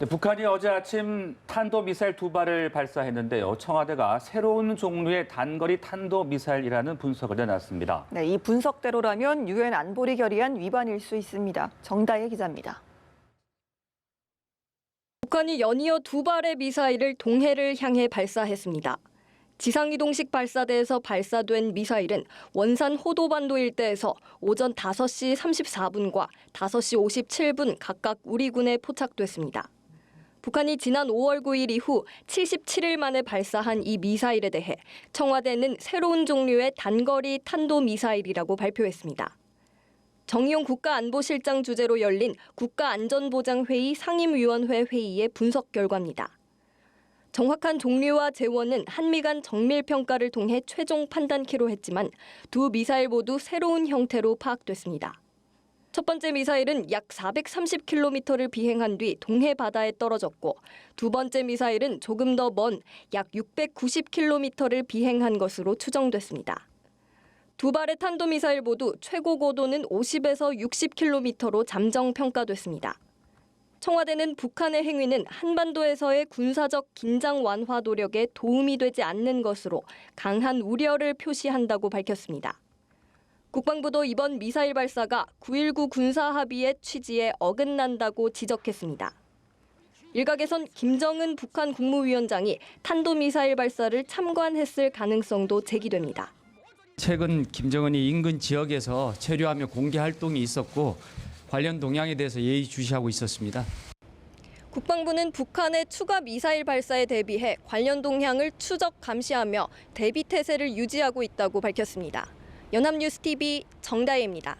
네, 북한이 어제 아침 탄도미사일 두 발을 발사했는데요. 청와대가 새로운 종류의 단거리 탄도미사일이라는 분석을 내놨습니다. 네, 이 분석대로라면 유엔 안보리 결의안 위반일 수 있습니다. 정다혜 기자입니다. 북한이 연이어 두 발의 미사일을 동해를 향해 발사했습니다. 지상이동식 발사대에서 발사된 미사일은 원산 호도반도 일대에서 오전 5시 34분과 5시 57분 각각 우리 군에 포착됐습니다. 북한이 지난 5월 9일 이후 77일 만에 발사한 이 미사일에 대해 청와대는 새로운 종류의 단거리 탄도 미사일이라고 발표했습니다. 정의용 국가안보실장 주재로 열린 국가안전보장회의 상임위원회 회의의 분석 결과입니다. 정확한 종류와 재원은 한미 간 정밀 평가를 통해 최종 판단키로 했지만 두 미사일 모두 새로운 형태로 파악됐습니다. 첫 번째 미사일은 약 430km를 비행한 뒤 동해 바다에 떨어졌고 두 번째 미사일은 조금 더 먼 약 690km를 비행한 것으로 추정됐습니다. 두 발의 탄도미사일 모두 최고 고도는 50에서 60km로 잠정 평가됐습니다. 청와대는 북한의 행위는 한반도에서의 군사적 긴장 완화 노력에 도움이 되지 않는 것으로 강한 우려를 표시한다고 밝혔습니다. 국방부도 이번 미사일 발사가 9.19 군사 합의의 취지에 어긋난다고 지적했습니다. 일각에선 김정은 북한 국무위원장이 탄도미사일 발사를 참관했을 가능성도 제기됩니다. 최근 김정은이 인근 지역에서 체류하며 공개 활동이 있었고 관련 동향에 대해서 예의주시하고 있었습니다. 국방부는 북한의 추가 미사일 발사에 대비해 관련 동향을 추적 감시하며 대비 태세를 유지하고 있다고 밝혔습니다. 연합뉴스 TV 정다혜입니다.